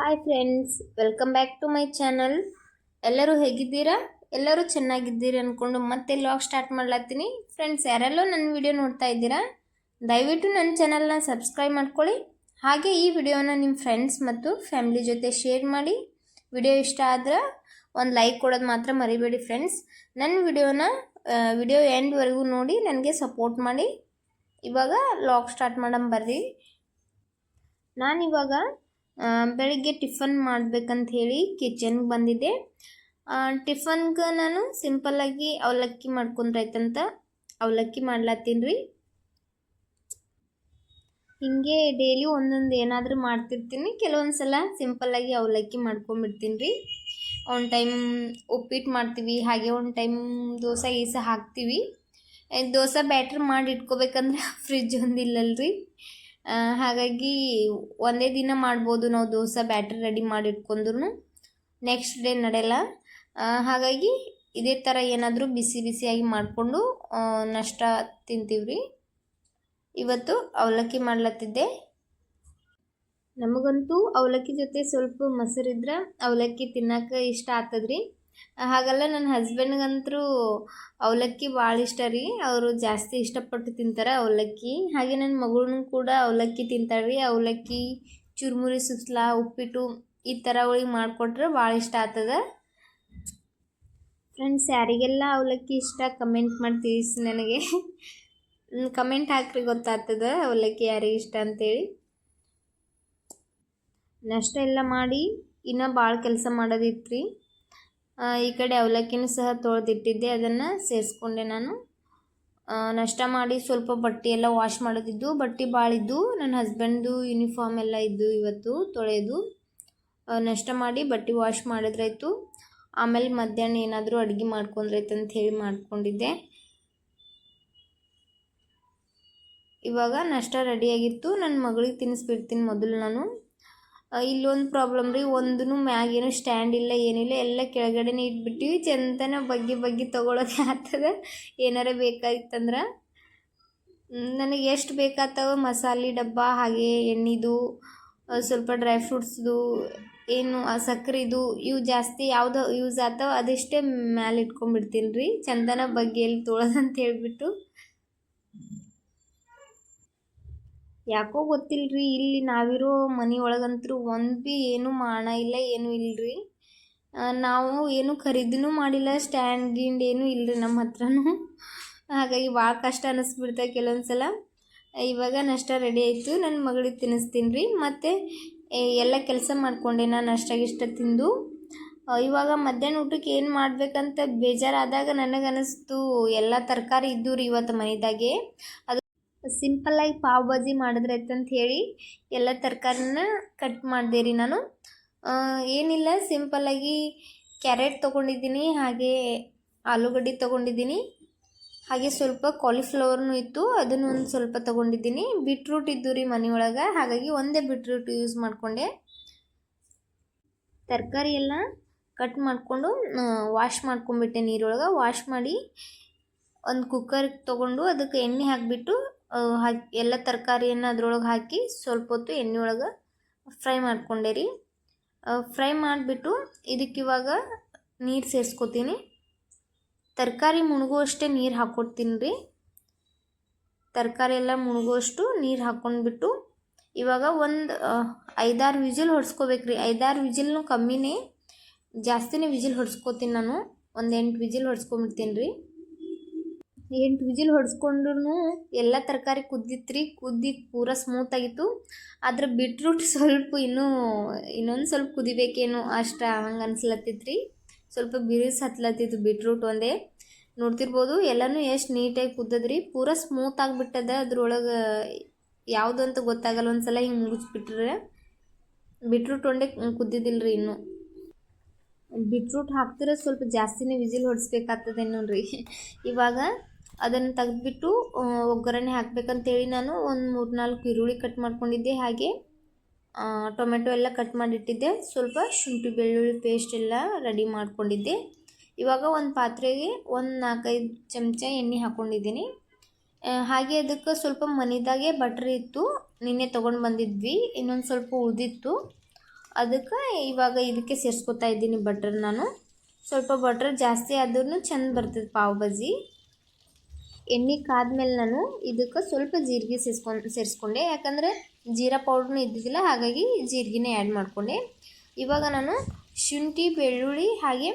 Hi friends welcome back to my channel ಎಲ್ಲರೂ ಹೇಗಿದ್ದೀರಾ? ಎಲ್ಲರೂ ಚೆನ್ನಾಗಿದ್ದೀರಿ ಅಂದ್ಕೊಂಡು ಮತ್ತೆ ಲಾಗ್ ಸ್ಟಾರ್ಟ್ ಮಾಡ್ಲತ್ತೀನಿ. ಫ್ರೆಂಡ್ಸ್ ಯಾರೆಲ್ಲೋ ನನ್ನ ವಿಡಿಯೋ ನೋಡ್ತಾ ಇದ್ದೀರಾ, ದಯವಿಟ್ಟು ನನ್ನ ಚಾನಲ್ನ ಸಬ್ಸ್ಕ್ರೈಬ್ ಮಾಡ್ಕೊಳ್ಳಿ. ಹಾಗೆ ಈ ವಿಡಿಯೋನ ನಿಮ್ಮ ಫ್ರೆಂಡ್ಸ್ ಮತ್ತು ಫ್ಯಾಮಿಲಿ ಜೊತೆ ಶೇರ್ ಮಾಡಿ. ವಿಡಿಯೋ ಇಷ್ಟ ಆದ್ರೆ ಒಂದು ಲೈಕ್ ಕೊಡೋದು ಮಾತ್ರ ಮರಿಬೇಡಿ ಫ್ರೆಂಡ್ಸ್ ನನ್ನ ವಿಡಿಯೋನ ವಿಡಿಯೋ ಎಂಡ್ವರೆಗೂ ನೋಡಿ ನನಗೆ ಸಪೋರ್ಟ್ ಮಾಡಿ. ಇವಾಗ ಲಾಗ್ ಸ್ಟಾರ್ಟ್ ಮಾಡೋಣ ಬರ್ರಿ. ನಾನಿವಾಗ ಬೆಳಿಗ್ಗೆ ಟಿಫನ್ ಮಾಡ್ಬೇಕಂತ ಹೇಳಿ ಕಿಚನ್ಗೆ ಬಂದಿದ್ದೆ. ಟಿಫನ್ಗೆ ನಾನು ಸಿಂಪಲ್ಲಾಗಿ ಅವಲಕ್ಕಿ ಮಾಡ್ಕೊಂಡ್ರಾಯ್ತಂತ ಅವಲಕ್ಕಿ ಮಾಡ್ಲತ್ತೀನಿ ರೀ ಹಿಂಗೆ ಡೈಲಿ ಒಂದೊಂದು ಏನಾದರೂ ಮಾಡ್ತಿರ್ತೀನಿ. ಕೆಲವೊಂದು ಸಲ ಸಿಂಪಲ್ಲಾಗಿ ಅವಲಕ್ಕಿ ಮಾಡ್ಕೊಂಬಿಡ್ತೀನಿ ರೀ ಒಂದು ಟೈಮ್ ಉಪ್ಪಿಟ್ಟು ಮಾಡ್ತೀವಿ, ಹಾಗೆ ಒಂದು ಟೈಮ್ ದೋಸೆ, ಗೀಸೆ ಹಾಕ್ತೀವಿ. ದೋಸೆ ಬ್ಯಾಟ್ರ್ ಮಾಡಿ ಇಟ್ಕೋಬೇಕಂದ್ರೆ ಫ್ರಿಜ್ ಒಂದಿಲ್ಲಲ್ರಿ ಹಾಗಾಗಿ ಒಂದೇ ದಿನ ಮಾಡ್ಬೋದು ನಾವು ದೋಸೆ ಬ್ಯಾಟ್ರಿ ರೆಡಿ ಮಾಡಿ ಇಟ್ಕೊಂಡ್ರು ನೆಕ್ಸ್ಟ್ ಡೇ ನಡೆಯಲ್ಲ ಹಾಗಾಗಿ ಇದೇ ಥರ ಏನಾದರೂ ಬಿಸಿ ಬಿಸಿಯಾಗಿ ಮಾಡಿಕೊಂಡು ನಷ್ಟ ತಿಂತೀವ್ರಿ. ಇವತ್ತು ಅವಲಕ್ಕಿ ಮಾಡ್ಲತ್ತಿದ್ದೆ. ನಮಗಂತೂ ಅವಲಕ್ಕಿ ಜೊತೆ ಸ್ವಲ್ಪ ಮೊಸರಿದ್ರೆ ಅವಲಕ್ಕಿ ತಿನ್ನಕ್ಕೆ ಇಷ್ಟ ಆಗ್ತದ್ರಿ. ಹಾಗಲ್ಲ ನನ್ನ ಹಸ್ಬೆಂಡ್ಗಂತೂ ಅವಲಕ್ಕಿ ಭಾಳ ಇಷ್ಟ ರೀ. ಅವರು ಜಾಸ್ತಿ ಇಷ್ಟಪಟ್ಟು ತಿಂತಾರೆ ಅವಲಕ್ಕಿ. ಹಾಗೆ ನನ್ನ ಮಗಳೂ ಕೂಡ ಅವಲಕ್ಕಿ ತಿಂತಾಳೆ ರೀ. ಅವಲಕ್ಕಿ, ಚುರುಮುರಿ, ಸುಸ್ಲಾ, ಉಪ್ಪಿಟ್ಟು ಈ ಥರ ಅವಳಿಗೆ ಮಾಡಿಕೊಟ್ರೆ ಭಾಳ ಇಷ್ಟ ಆಗ್ತದೆ ಫ್ರೆಂಡ್ಸ್ ಯಾರಿಗೆಲ್ಲ ಅವಲಕ್ಕಿ ಇಷ್ಟ ಕಮೆಂಟ್ ಮಾಡಿ ತಿಳಿಸಿ ನನಗೆ. ಕಮೆಂಟ್ ಹಾಕ್ರಿ ಗೊತ್ತಾಗ್ತದ ಅವಲಕ್ಕಿ ಯಾರಿಗೆ ಇಷ್ಟ ಅಂತೇಳಿ. ನಷ್ಟ ಎಲ್ಲ ಮಾಡಿ ಇನ್ನೂ ಭಾಳ ಕೆಲಸ ಮಾಡೋದಿತ್ತು ರೀ ಈ ಕಡೆ ಅವಲಕ್ಕಿನೂ ಸಹ ತೊಳೆದಿಟ್ಟಿದ್ದೆ, ಅದನ್ನು ಸೇರಿಸ್ಕೊಂಡೆ ನಾನು. ನಷ್ಟ ಮಾಡಿ ಸ್ವಲ್ಪ ಬಟ್ಟೆ ಎಲ್ಲ ವಾಶ್ ಮಾಡೋದಿದ್ದು, ಬಟ್ಟೆ ಭಾಳ ಇದ್ದು ನನ್ನ ಹಸ್ಬೆಂಡ್ದು ಯೂನಿಫಾರ್ಮ್ ಎಲ್ಲ ಇದ್ದು ಇವತ್ತು ತೊಳೆಯೋದು ನಷ್ಟ ಮಾಡಿ ಬಟ್ಟೆ ವಾಶ್ ಮಾಡಿದ್ರಾಯ್ತು. ಆಮೇಲೆ ಮಧ್ಯಾಹ್ನ ಏನಾದರೂ ಅಡುಗೆ ಮಾಡ್ಕೊಂಡ್ರಾಯ್ತು ಅಂತ ಹೇಳಿ ಮಾಡ್ಕೊಂಡಿದ್ದೆ. ಇವಾಗ ನಷ್ಟ ರೆಡಿಯಾಗಿತ್ತು ನನ್ನ ಮಗಳಿಗೆ ತಿನ್ನಿಸ್ಬಿಡ್ತೀನಿ ಮೊದಲು ನಾನು. ಇಲ್ಲೊಂದು ಪ್ರಾಬ್ಲಮ್ ರೀ ಒಂದೂ ಮ್ಯಾಗೇನು ಸ್ಟ್ಯಾಂಡ್ ಇಲ್ಲ, ಏನಿಲ್ಲ, ಎಲ್ಲ ಕೆಳಗಡೆನೇ ಇಟ್ಬಿಟ್ಟಿವಿ. ಚಂತನ ಬಗ್ಗೆ ಬಗ್ಗೆ ತೊಗೊಳೋದು ಆಗ್ತದ ಏನಾರ ಬೇಕಾಗಿತ್ತಂದ್ರೆ? ನನಗೆ ಎಷ್ಟು ಬೇಕಾಗ್ತವೆ ಮಸಾಲೆ ಡಬ್ಬ, ಹಾಗೆ ಎಣ್ಣೆದು ಸ್ವಲ್ಪ ಡ್ರೈ ಫ್ರೂಟ್ಸ್ದು ಏನು ಸಕ್ಕರೆದು ಇವು ಜಾಸ್ತಿ ಯಾವುದು ಯೂಸ್ ಆಗ್ತಾವೆ ಅದಿಷ್ಟೇ ಮ್ಯಾಲೆ ಇಟ್ಕೊಂಡ್ಬಿಡ್ತೀನಿ ರೀ. ಚಂದನ ಬಗ್ಗೆ ಎಲ್ಲಿ ತೊಳೋದಂತ ಹೇಳ್ಬಿಟ್ಟು ಯಾಕೋ ಗೊತ್ತಿಲ್ರಿ, ಇಲ್ಲಿ ನಾವಿರೋ ಮನೆ ಒಳಗಂತೂ ಒಂದು ಭೀ ಏನು ಮಾಣ ಇಲ್ಲ, ಏನೂ ಇಲ್ಲರಿ ನಾವು ಏನು ಖರೀದಿನೂ ಮಾಡಿಲ್ಲ, ಸ್ಟ್ಯಾಂಡ್ ಗಿಂಡ್ ಏನೂ ಇಲ್ಲರಿ ನಮ್ಮ ಹತ್ರನೂ. ಹಾಗಾಗಿ ಭಾಳ ಕಷ್ಟ ಅನಿಸ್ಬಿಡ್ತ ಕೆಲವೊಂದು ಸಲ ಇವಾಗ ನಷ್ಟ ರೆಡಿ ಆಯಿತು ನನ್ನ ಮಗಳಿಗೆ ತಿನ್ನಿಸ್ತೀನಿ ರೀ ಮತ್ತು ಎಲ್ಲ ಕೆಲಸ ಮಾಡಿಕೊಂಡೆ ನಾನು ಅಷ್ಟಾಗಿಷ್ಟ ಗಿಷ್ಟ ತಿಂದು. ಇವಾಗ ಮಧ್ಯಾಹ್ನ ಊಟಕ್ಕೆ ಏನು ಮಾಡಬೇಕಂತ ಬೇಜಾರಾದಾಗ ನನಗೆ ಅನ್ನಿಸ್ತು ಎಲ್ಲ ತರಕಾರಿ ಇದ್ದು ರೀ ಇವತ್ತು ಮನೆದಾಗೆ. ಅದು ಸಿಂಪಲ್ಲಾಗಿ ಪಾವ್ ಭಾಜಿ ಮಾಡಿದ್ರೆ ಅಂತ ಹೇಳಿ ಎಲ್ಲ ತರಕಾರಿನ ಕಟ್ ಮಾಡಿದೆ ರೀ ನಾನು ಏನಿಲ್ಲ ಸಿಂಪಲ್ಲಾಗಿ ಕ್ಯಾರೆಟ್ ತೊಗೊಂಡಿದ್ದೀನಿ, ಹಾಗೆ ಆಲೂಗಡ್ಡೆ ತೊಗೊಂಡಿದ್ದೀನಿ. ಹಾಗೆ ಸ್ವಲ್ಪ ಕಾಲಿಫ್ಲವರ್ನು ಇತ್ತು, ಅದನ್ನು ಒಂದು ಸ್ವಲ್ಪ ತೊಗೊಂಡಿದ್ದೀನಿ. ಬಿಟ್ರೂಟ್ ಇದ್ದು ರೀ ಮನೆಯೊಳಗೆ ಹಾಗಾಗಿ ಒಂದೇ ಬಿಟ್ರೂಟ್ ಯೂಸ್ ಮಾಡಿಕೊಂಡೆ. ತರಕಾರಿ ಎಲ್ಲ ಕಟ್ ಮಾಡಿಕೊಂಡು ವಾಶ್ ಮಾಡ್ಕೊಂಬಿಟ್ಟೆ ನೀರೊಳಗೆ. ವಾಶ್ ಮಾಡಿ, ಒಂದು ಕುಕ್ಕರ್ ತೊಗೊಂಡು ಅದಕ್ಕೆ ಎಣ್ಣೆ ಹಾಕಿಬಿಟ್ಟು ಹಾಕಿ, ಎಲ್ಲ ತರಕಾರಿಯನ್ನು ಅದ್ರೊಳಗೆ ಹಾಕಿ ಸ್ವಲ್ಪ ಹೊತ್ತು ಎಣ್ಣೆ ಒಳಗೆ ಫ್ರೈ ಮಾಡ್ಕೊಂಡೆ ರೀ. ಫ್ರೈ ಮಾಡಿಬಿಟ್ಟು ಇದಕ್ಕಿವಾಗ ನೀರು ಸೇರಿಸ್ಕೋತೀನಿ. ತರಕಾರಿ ಮುಳುಗುವಷ್ಟೇ ನೀರು ಹಾಕ್ಕೊಡ್ತೀನಿ ರೀ. ತರಕಾರಿ ಎಲ್ಲ ಮುಳುಗುವಷ್ಟು ನೀರು ಹಾಕ್ಕೊಂಡ್ಬಿಟ್ಟು ಇವಾಗ ಒಂದು ಐದಾರು ವಿಜಿಲ್ ಹೊಡ್ಸ್ಕೋಬೇಕು ರೀ. ಐದಾರು ವಿಜಿಲ್ನು ಕಮ್ಮಿನೇ, ಜಾಸ್ತಿನೇ ವಿಜಿಲ್ ಹೊಡ್ಸ್ಕೋತೀನಿ ನಾನು. ಒಂದು ಎಂಟು ವಿಜಿಲ್ ಹೊಡ್ಸ್ಕೊಂಬಿಡ್ತೀನಿ ರೀ. ಎಂಟು ವಿಜಿಲ್ ಹೊಡೆಸ್ಕೊಂಡ್ರೂ ಎಲ್ಲ ತರಕಾರಿ ಕುದ್ದಿತ್ರಿ, ಕುದ್ದಿ ಪೂರ ಸ್ಮೂತ್ ಆಗಿತ್ತು. ಆದ್ರೆ ಬಿಟ್ರೂಟ್ ಸ್ವಲ್ಪ ಇನ್ನೂ, ಇನ್ನೊಂದು ಸ್ವಲ್ಪ ಕುದಿಬೇಕೇನೋ ಅಷ್ಟು ಹಂಗೆ ಅನ್ಸ್ಲತ್ತಿತ್ರಿ. ಸ್ವಲ್ಪ ಬಿರುಸು ಹತ್ಲತ್ತಿತ್ತು ಬಿಟ್ರೂಟ್ ಒಂದೇ. ನೋಡ್ತಿರ್ಬೋದು, ಎಲ್ಲನೂ ಎಷ್ಟು ನೀಟಾಗಿ ಕುದ್ದದ್ರಿ. ಪೂರ ಸ್ಮೂತ್ ಆಗಿಬಿಟ್ಟದ. ಅದ್ರೊಳಗೆ ಯಾವುದು ಅಂತ ಗೊತ್ತಾಗಲ್ಲ. ಒಂದು ಸಲ ಹಿಂಗೆ ಮುಗಿಸ್ಬಿಟ್ರೆ ಬಿಟ್ರೂಟ್ ಒಂದೇ ಕುದ್ದಿದ್ದಿಲ್ಲ ರೀ ಇನ್ನೂ. ಬಿಟ್ರೂಟ್ ಹಾಕ್ತಿರೋ ಸ್ವಲ್ಪ ಜಾಸ್ತಿನೇ ವಿಜಿಲ್ ಹೊಡಿಸ್ಬೇಕಾಗ್ತದೆ ರೀ ಇವಾಗ ಅದನ್ನು ತೆಗೆದ್ಬಿಟ್ಟು ಒಗ್ಗರಣೆ ಹಾಕ್ಬೇಕಂತೇಳಿ ನಾನು ಒಂದು ಮೂರು ನಾಲ್ಕು ಈರುಳ್ಳಿ ಕಟ್ ಮಾಡ್ಕೊಂಡಿದ್ದೆ. ಹಾಗೆ ಟೊಮೆಟೊ ಎಲ್ಲ ಕಟ್ ಮಾಡಿಟ್ಟಿದ್ದೆ. ಸ್ವಲ್ಪ ಶುಂಠಿ ಬೆಳ್ಳುಳ್ಳಿ ಪೇಸ್ಟ್ ಎಲ್ಲ ರೆಡಿ ಮಾಡ್ಕೊಂಡಿದ್ದೆ. ಇವಾಗ ಒಂದು ಪಾತ್ರೆಗೆ ಒಂದು ನಾಲ್ಕೈದು ಚಮಚ ಎಣ್ಣೆ ಹಾಕ್ಕೊಂಡಿದ್ದೀನಿ ಹಾಗೆ ಅದಕ್ಕೆ ಸ್ವಲ್ಪ ಮನೆದಾಗೆ ಬಟ್ರ್ ಇತ್ತು. ನಿನ್ನೆ ತೊಗೊಂಡು ಬಂದಿದ್ವಿ. ಇನ್ನೊಂದು ಸ್ವಲ್ಪ ಉಳಿದಿತ್ತು. ಅದಕ್ಕೆ ಇವಾಗ ಇದಕ್ಕೆ ಸೇರಿಸ್ಕೊತಾ ಇದ್ದೀನಿ ಬಟ್ರ್ ನಾನು. ಸ್ವಲ್ಪ ಬಟ್ರ್ ಜಾಸ್ತಿ ಆದ್ರೂ ಚೆಂದ ಬರ್ತದೆ ಪಾವ್ ಭಾಜಿ ಎಣ್ಣೆ ಕಾದ್ಮೇಲೆ ನಾನು ಇದಕ್ಕೆ ಸ್ವಲ್ಪ ಜೀರಿಗೆ ಸೇರಿಸ್ಕೊಂಡು, ಸೇರಿಸ್ಕೊಂಡೆ. ಯಾಕಂದರೆ ಜೀರಾ ಪೌಡ್ರನ್ನೂ ಇದ್ದಿದ್ದಿಲ್ಲ, ಹಾಗಾಗಿ ಜೀರಿಗೆನೇ ಆ್ಯಡ್ ಮಾಡಿಕೊಂಡೆ. ಇವಾಗ ನಾನು ಶುಂಠಿ, ಬೆಳ್ಳುಳ್ಳಿ ಹಾಗೆ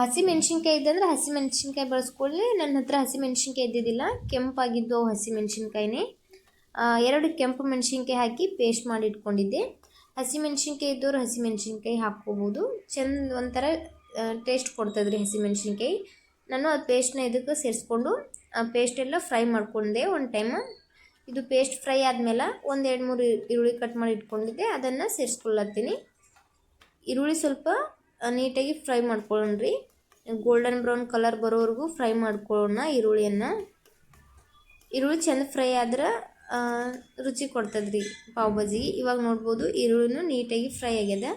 ಹಸಿ ಮೆಣಸಿನ್ಕಾಯಿ ಇದ್ದಂದ್ರೆ ಹಸಿ ಮೆಣಸಿನ್ಕಾಯಿ ಬಳಸ್ಕೊಳ್ಳಿ. ನನ್ನ ಹತ್ರ ಹಸಿ ಮೆಣಸಿನ್ಕಾಯಿ ಇದ್ದಿದ್ದಿಲ್ಲ, ಕೆಂಪಾಗಿದ್ದು ಹಸಿ ಮೆಣಸಿನ್ಕಾಯಿನೇ ಎರಡು ಕೆಂಪು ಮೆಣಸಿನ್ಕಾಯಿ ಹಾಕಿ ಪೇಸ್ಟ್ ಮಾಡಿ ಇಟ್ಕೊಂಡಿದ್ದೆ. ಹಸಿ ಮೆಣಸಿನ್ಕಾಯಿ ಇದ್ದವರು ಹಸಿ ಮೆಣಸಿನ್ಕಾಯಿ ಹಾಕ್ಕೋಬೋದು. ಚೆಂದ ಒಂಥರ ಟೇಸ್ಟ್ ಕೊಡ್ತದ್ರಿ ಹಸಿ ಮೆಣಸಿನ್ಕಾಯಿ ನಾನು ಆ ಪೇಸ್ಟ್ನ ಇದಕ್ಕೆ ಸೇರಿಸ್ಕೊಂಡು ಪೇಸ್ಟೆಲ್ಲ ಫ್ರೈ ಮಾಡ್ಕೊಂಡೆ ಒಂದು ಟೈಮ್ ಇದು ಪೇಸ್ಟ್ ಫ್ರೈ ಆದಮೇಲೆ ಒಂದು ಎರಡು ಮೂರು ಈರುಳ್ಳಿ ಕಟ್ ಮಾಡಿ ಇಟ್ಕೊಂಡಿದ್ದೆ, ಅದನ್ನು ಸೇರಿಸ್ಕೊಳ್ಳತ್ತೀನಿ. ಈರುಳ್ಳಿ ಸ್ವಲ್ಪ ನೀಟಾಗಿ ಫ್ರೈ ಮಾಡ್ಕೊಳ್ಳೋಣ್ರಿ ಗೋಲ್ಡನ್ ಬ್ರೌನ್ ಕಲರ್ ಬರೋವರೆಗೂ ಫ್ರೈ ಮಾಡ್ಕೊಳ್ಳೋಣ ಈರುಳ್ಳಿಯನ್ನು. ಈರುಳ್ಳಿ ಚೆಂದ ಫ್ರೈ ಆದ್ರೆ ರುಚಿ ಕೊಡ್ತದ್ರಿ ಪಾವ್ ಬಾಜಿಗೆ ಇವಾಗ ನೋಡ್ಬೋದು ಈರುಳ್ಳಿನೂ ನೀಟಾಗಿ ಫ್ರೈ ಆಗ್ಯದ.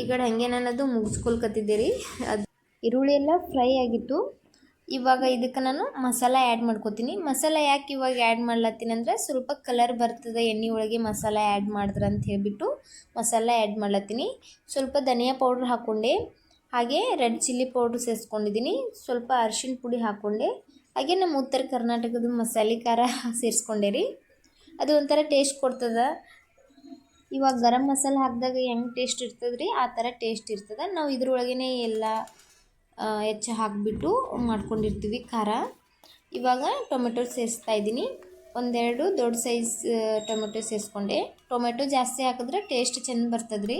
ಈ ಕಡೆ ಹಾಗೆ ನಾನು ಅದು ಮುಗಿಸ್ಕೊಳ್ಕತ್ತಿದ್ದೆ ರೀ ಅದು ಈರುಳ್ಳಿ ಎಲ್ಲ ಫ್ರೈ ಆಗಿತ್ತು. ಇವಾಗ ಇದಕ್ಕೆ ನಾನು ಮಸಾಲ ಆ್ಯಡ್ ಮಾಡ್ಕೋತೀನಿ. ಮಸಾಲ ಯಾಕೆ ಇವಾಗ ಆ್ಯಡ್ ಮಾಡ್ಲತ್ತೀನಿ ಅಂದರೆ ಸ್ವಲ್ಪ ಕಲರ್ ಬರ್ತದೆ ಎಣ್ಣೆ ಒಳಗೆ ಮಸಾಲ ಆ್ಯಡ್ ಮಾಡಿದ್ರೆ ಅಂತ ಹೇಳಿಬಿಟ್ಟು ಮಸಾಲ ಆ್ಯಡ್ ಮಾಡ್ಲತ್ತೀನಿ. ಸ್ವಲ್ಪ ಧನಿಯಾ ಪೌಡ್ರ್ ಹಾಕ್ಕೊಂಡೆ ಹಾಗೆ ರೆಡ್ ಚಿಲ್ಲಿ ಪೌಡ್ರ್ ಸೇರಿಸ್ಕೊಂಡಿದ್ದೀನಿ ಸ್ವಲ್ಪ ಅರಿಶಿಣ ಪುಡಿ ಹಾಕ್ಕೊಂಡೆ ಹಾಗೆ ನಮ್ಮ ಉತ್ತರ ಕರ್ನಾಟಕದ ಮಸಾಲೆ ಖಾರ ಸೇರಿಸ್ಕೊಂಡೆ ರೀ. ಅದು ಒಂಥರ ಟೇಸ್ಟ್ ಕೊಡ್ತದೆ. ಇವಾಗ ಗರಂ ಮಸಾಲೆ ಹಾಕಿದಾಗ ಹೆಂಗೆ ಟೇಸ್ಟ್ ಇರ್ತದೆ ರೀ ಆ ಥರ ಟೇಸ್ಟ್ ಇರ್ತದೆ. ನಾವು ಇದ್ರೊಳಗೇ ಎಲ್ಲ ಹೆಚ್ಚು ಹಾಕಿಬಿಟ್ಟು ಮಾಡ್ಕೊಂಡಿರ್ತೀವಿ ಖಾರ. ಇವಾಗ ಟೊಮೆಟೊ ಸೇರಿಸ್ತಾ ಇದ್ದೀನಿ. ಒಂದೆರಡು ದೊಡ್ಡ ಸೈಜ್ ಟೊಮೆಟೊ ಸೇರಿಸ್ಕೊಂಡೆ ಟೊಮೆಟೊ ಜಾಸ್ತಿ ಹಾಕಿದ್ರೆ ಟೇಸ್ಟ್ ಚೆಂದ ಬರ್ತದೆ ರೀ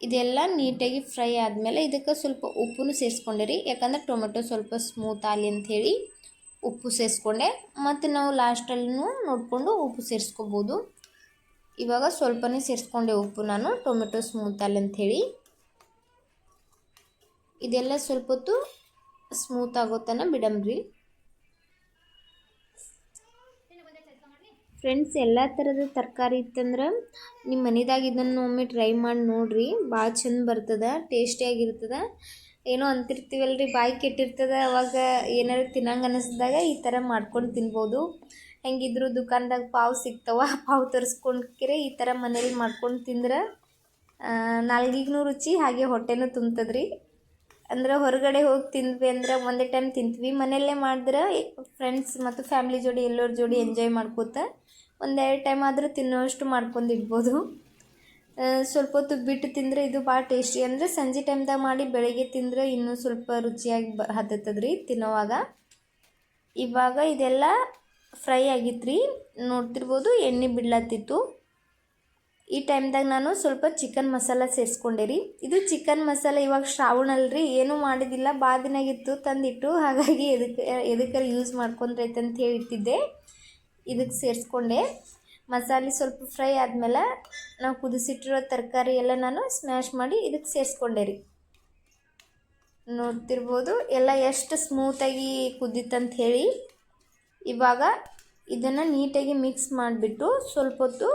ಇದೆಲ್ಲ ನೀಟಾಗಿ ಫ್ರೈ ಆದಮೇಲೆ ಇದಕ್ಕೆ ಸ್ವಲ್ಪ ಉಪ್ಪು ಸೇರಿಸ್ಕೊಂಡೆ ರೀ. ಯಾಕಂದ್ರೆ ಟೊಮೆಟೊ ಸ್ವಲ್ಪ ಸ್ಮೂತ್ ಆಗಲಿ ಅಂಥೇಳಿ ಉಪ್ಪು ಸೇರಿಸ್ಕೊಂಡೆ ಮತ್ತು ನಾವು ಲಾಸ್ಟಲ್ಲೂ ನೋಡಿಕೊಂಡು ಉಪ್ಪು ಸೇರಿಸ್ಕೋಬೋದು. ಇವಾಗ ಸ್ವಲ್ಪನೇ ಸೇರಿಸ್ಕೊಂಡೆ ಉಪ್ಪು ನಾನು, ಟೊಮೆಟೊ ಸ್ಮೂತ್ ಆಗಲಿ ಅಂಥೇಳಿ ಇದೆಲ್ಲ ಸ್ವಲ್ಪ ಹೊತ್ತು ಸ್ಮೂತ್ ಆಗೋ ಬಿಡಮ್ರಿ ಫ್ರೆಂಡ್ಸ್ ಎಲ್ಲ ಥರದ ತರಕಾರಿ ಇತ್ತಂದ್ರೆ ನಿಮ್ಮ ಮನೆದಾಗ ಇದನ್ನು ಒಮ್ಮೆ ಟ್ರೈ ಮಾಡಿ ನೋಡಿರಿ. ಭಾಳ ಚಂದ ಬರ್ತದೆ ಟೇಸ್ಟಿಯಾಗಿರ್ತದೆ ಏನೋ ಅಂತಿರ್ತೀವಲ್ಲ ರೀ ಬಾಯಿ ಕೆಟ್ಟಿರ್ತದೆ, ಅವಾಗ ಏನಾರು ತಿನ್ನಂಗೆ ಅನ್ನಿಸ್ದಾಗ ಈ ಥರ ಮಾಡ್ಕೊಂಡು ತಿನ್ಬೋದು. ಹೆಂಗಿದ್ರು ದುಕಾನ್ದಾಗ ಪಾವು ಸಿಗ್ತಾವ, ಪಾವು ತರಿಸ್ಕೊಂಡ್ಕಿರೆ ಈ ಥರ ಮನೇಲಿ ಮಾಡ್ಕೊಂಡು ತಿಂದ್ರೆ ನಾಲ್ಗಿಗೂ ರುಚಿ, ಹಾಗೆ ಹೊಟ್ಟೆನೂ ತುಂಬ್ತದ್ರಿ. ಅಂದ್ರೆ ಹೊರಗಡೆ ಹೋಗಿ ತಿಂದ್ವಿ ಅಂದ್ರೆ ಒಂದೇ ಟೈಮ್ ತಿಂತೀವಿ ಮನೆಯಲ್ಲೇ ಮಾಡಿದ್ರೆ ಫ್ರೆಂಡ್ಸ್ ಮತ್ತು ಫ್ಯಾಮಿಲಿ ಜೋಡಿ, ಎಲ್ಲರ ಜೋಡಿ ಎಂಜಾಯ್ ಮಾಡ್ಕೋತ ಒಂದೆರಡು ಟೈಮ್ ಆದರೂ ತಿನ್ನೋಷ್ಟು ಮಾಡ್ಕೊಂಡು ಇಡ್ಬೋದು. ಸ್ವಲ್ಪ ಹೊತ್ತು ಬಿಟ್ಟು ತಿಂದರೆ ಇದು ಭಾಳ ಟೇಸ್ಟಿ ಅಂದರೆ ಸಂಜೆ ಟೈಮ್ದಾಗ ಮಾಡಿ ಬೆಳಗ್ಗೆ ತಿಂದರೆ ಇನ್ನೂ ಸ್ವಲ್ಪ ರುಚಿಯಾಗಿ ಬ ಹತ್ತದ್ರಿ ತಿನ್ನೋವಾಗ. ಇವಾಗ ಇದೆಲ್ಲ ಫ್ರೈ ಆಗಿತ್ತು ರೀ ನೋಡ್ತಿರ್ಬೋದು ಎಣ್ಣೆ ಬಿಡ್ಲತ್ತಿತ್ತು. ಈ ಟೈಮ್ದಾಗ ನಾನು ಸ್ವಲ್ಪ ಚಿಕನ್ ಮಸಾಲ ಸೇರಿಸ್ಕೊಂಡೆ ರೀ. ಇದು ಚಿಕನ್ ಮಸಾಲ ಇವಾಗ ಶ್ರಾವಣ ಅಲ್ರಿ, ಏನೂ ಮಾಡಿದಿಲ್ಲ ಇತ್ತು, ತಂದಿಟ್ಟು ಹಾಗಾಗಿ ಎದಕ್ಕೆ ಎದಕ್ಕೆಲ್ಲ ಯೂಸ್ ಮಾಡ್ಕೊಂಡ್ರೈತೆ ಅಂತ ಹೇಳಿ ಇದಕ್ಕೆ ಸೇರಿಸ್ಕೊಂಡೆ. ಮಸಾಲೆ ಸ್ವಲ್ಪ ಫ್ರೈ ಆದಮೇಲೆ ನಾವು ಕುದಿಸಿಟ್ಟಿರೋ ತರಕಾರಿ ಎಲ್ಲ ನಾನು ಸ್ಮ್ಯಾಶ್ ಮಾಡಿ ಇದಕ್ಕೆ ಸೇರಿಸ್ಕೊಂಡೆ ರೀ. ನೋಡ್ತಿರ್ಬೋದು, ಎಲ್ಲ ಎಷ್ಟು ಸ್ಮೂತಾಗಿ ಕುದ್ದಿತ್ತಂತ ಹೇಳಿ ಇವಾಗ ಇದನ್ನು ನೀಟಾಗಿ ಮಿಕ್ಸ್ ಮಾಡಿಬಿಟ್ಟು ಸ್ವಲ್ಪ ಹೊತ್ತು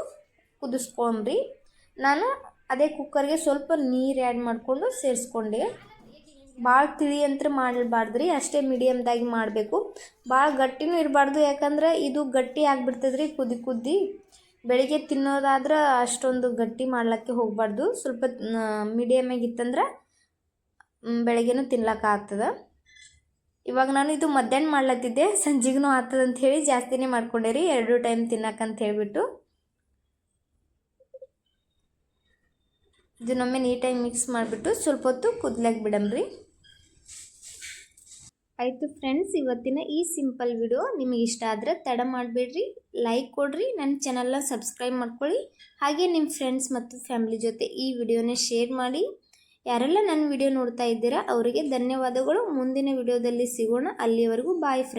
ಕುದಿಸ್ಕೊಂಡ್ರಿ. ನಾನು ಅದೇ ಕುಕ್ಕರ್ಗೆ ಸ್ವಲ್ಪ ನೀರು ಆ್ಯಡ್ ಮಾಡಿಕೊಂಡು ಸೇರಿಸ್ಕೊಂಡೆ. ಭಾಳ ತಿಳಿ ಅಂತ ಮಾಡಬಾರ್ದು ರೀ ಅಷ್ಟೇ ಮೀಡಿಯಮ್ದಾಗಿ ಮಾಡಬೇಕು. ಭಾಳ ಗಟ್ಟಿನೂ ಇರಬಾರ್ದು, ಯಾಕಂದ್ರೆ ಇದು ಗಟ್ಟಿ ಆಗಿಬಿಡ್ತದ್ರಿ ಕುದಿ ಕುದ್ದಿ. ಬೆಳಿಗ್ಗೆ ತಿನ್ನೋದಾದ್ರೆ ಅಷ್ಟೊಂದು ಗಟ್ಟಿ ಮಾಡ್ಲಿಕ್ಕೆ ಹೋಗಬಾರ್ದು. ಸ್ವಲ್ಪ ಮೀಡಿಯಮಾಗಿತ್ತಂದ್ರೆ ಬೆಳಗ್ಗೆನೂ ತಿನ್ಲಿಕ್ಕೆ ಇವಾಗ ನಾನು ಇದು ಮಧ್ಯಾಹ್ನ ಮಾಡ್ಲತ್ತಿದ್ದೆ ಸಂಜೆಗೂ ಆಗ್ತದಂತ ಹೇಳಿ ಜಾಸ್ತಿನೇ ಮಾಡ್ಕೊಂಡೆ ರೀ ಎರಡು ಟೈಮ್ ತಿನ್ನಕ್ಕಂತ ಹೇಳಿಬಿಟ್ಟು. ಇದನ್ನೊಮ್ಮೆ ನೀಟಾಗಿ ಮಿಕ್ಸ್ ಮಾಡಿಬಿಟ್ಟು ಸ್ವಲ್ಪ ಹೊತ್ತು ಕುದ್ಲಾಕ್ ಬಿಡಮ್ರಿ ಆಯಿತು ಫ್ರೆಂಡ್ಸ್, ಇವತ್ತಿನ ಈ ಸಿಂಪಲ್ ವಿಡಿಯೋ ನಿಮಗೆ ಇಷ್ಟ ಆದರೆ ತಡ ಮಾಡಬೇಡ್ರಿ, ಲೈಕ್ ಕೊಡ್ರಿ, ನನ್ನ ಚಾನಲ್ನ ಸಬ್ಸ್ಕ್ರೈಬ್ ಮಾಡ್ಕೊಳ್ಳಿ, ಹಾಗೆ ನಿಮ್ಮ ಫ್ರೆಂಡ್ಸ್ ಮತ್ತು ಫ್ಯಾಮಿಲಿ ಜೊತೆ ಈ ವಿಡಿಯೋನ ಶೇರ್ ಮಾಡಿ. ಯಾರೆಲ್ಲ ನನ್ನ ವಿಡಿಯೋ ನೋಡ್ತಾ ಇದ್ದೀರಾ, ಅವರಿಗೆ ಧನ್ಯವಾದಗಳು. ಮುಂದಿನ ವಿಡಿಯೋದಲ್ಲಿ ಸಿಗೋಣ. ಅಲ್ಲಿಯವರೆಗೂ ಬಾಯ್ ಫ್ರೆಂಡ್